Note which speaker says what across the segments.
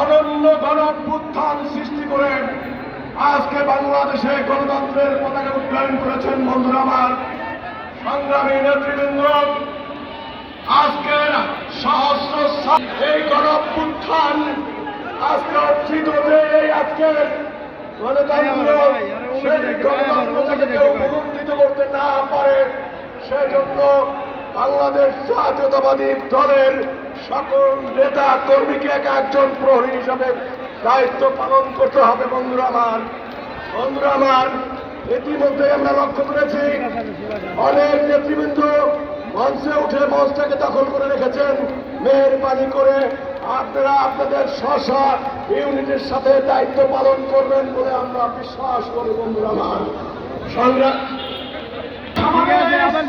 Speaker 1: অনন্য গণ সৃষ্টি করে আজকে বাংলাদেশে গণতন্ত্রের পতাকা উড্ডয়ন করেছেন বন্ধুরা আমার সংগ্রামী নেতৃবৃন্দ। আজকের সহস্র এই গণ অভ্যুত্থান আজকে অর্জিত যে আজকের করতে না পারে, সেজন্য বাংলাদেশ জাতীয়তাবাদী দলের সকল নেতা কর্মীকে এক একজন প্রহরী হিসাবে দায়িত্ব পালন করতে হবে বন্ধুরা আমার। বন্ধুরা আমার ইতিমধ্যে আমরা লক্ষ্য করেছি অনেক নেতৃবৃন্দ মঞ্চে উঠে মঞ্চটাকে দখল করে রেখেছেন। মেহরবানি করে আপনারা আপনাদের স্ব ইউনিটের সাথে দায়িত্ব পালন করবেন বলে আমরা বিশ্বাস করি বন্ধুরা আমার। সংগ্রাম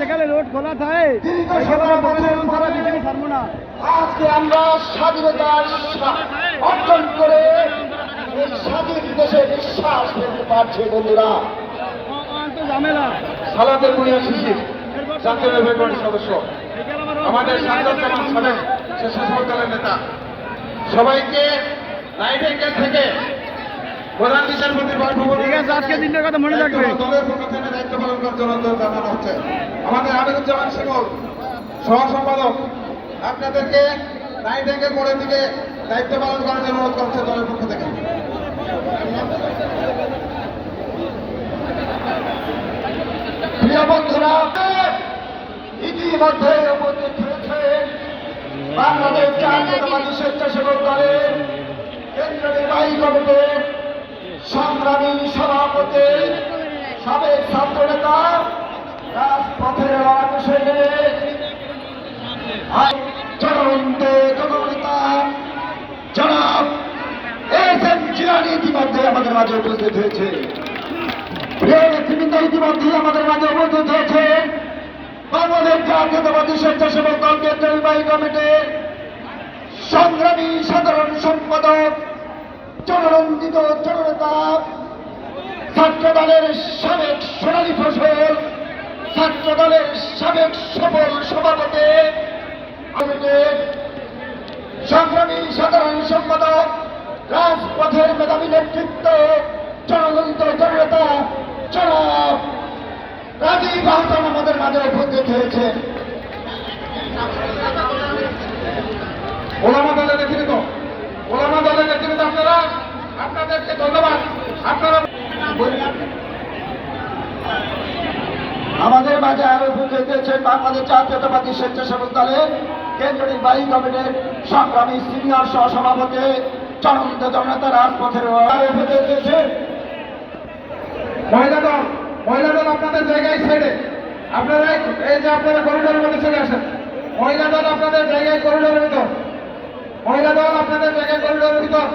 Speaker 2: যেখানে রোড খোলা
Speaker 1: আমরা স্বাধীনতার অর্জন করে এই স্বাধীন দেশে বিশ্বাস ফেলতে পারছি বন্ধুরা।
Speaker 2: তো ঝামেলা
Speaker 3: সালাদের কুড়িয়া শিশির জাতীয় নির্বাহী সদস্য। আমাদের সাংসদ জামান সালেম স্বেচ্ছাসেবক দলের নেতা। সবাইকে নাইট অ্যাঙ্গেল থেকে প্রধান বিচারপতির
Speaker 2: দিনটার কথা মনে রাখবে।
Speaker 3: দলের পক্ষ থেকে দায়িত্ব পালন করার জন্য জানানো হচ্ছে। আমাদের আমিরুজ্জামান শিমল সহ সম্পাদক আপনাদেরকে নাইট অ্যাঙ্গেল মোড়ের দিকে দায়িত্ব পালন করার জন্য অনুরোধ করছে দলের পক্ষ থেকে।
Speaker 1: ইতিমধ্যে উপস্থিত হয়েছে বাংলাদেশ স্বেচ্ছাসেবক দলের কেন্দ্র নির্বাহী সংগ্রামী সভাপতি, সাবেক ছাত্র নেতা রাজপথের জনন্ত জননেতা জনাব এস এম জিলানি ইতিমধ্যে আমাদের মাঝে উপস্থিত হয়েছে। ইতিমধ্যে আমাদের মাঝে উপস্থিত হয়েছে বাংলাদেশ জাতীয়তাবাদী স্বেচ্ছাসেবক দল নির্বাহী সংগ্রামী সাধারণ সম্পাদক ছাত্র দলের সাবেক সোনালী ফসল, ছাত্র দলের সাবেক সফল সভাপতি সংগ্রামী রাজপথের মেধাবী নেতৃত্ব জনতন্ত্র জনতা, জনাব রাজীব আহসান আমাদের মাঝে উপস্থিত হয়েছে।
Speaker 3: ওলামা দলের নেতৃত্ব, ওলামা দলের নেতৃত্ব আপনারা, আপনাদেরকে ধন্যবাদ। আপনারা
Speaker 1: আমাদের মাঝে আরও উপস্থিত হয়েছেন বাংলাদেশ জাতীয়তাবাদী স্বেচ্ছাসেবক দলের কেন্দ্র নির্বাহী কমিটির সংগ্রামী সিনিয়র সহসভাপতি জনন্ত জনতা রাজপথের মহিলাগণ হয়েছেন
Speaker 3: মহিলা দল মহিলা দল আপনাদের জায়গায় ছেড়ে, আপনারা এই- যে আপনারা করিডোরের মধ্যে চলে আসেন, মহিলা দল আপনাদের জায়গায় করিডোরের ভিতর দল আপনাদের জায়গায় করিডোরের ভিতর।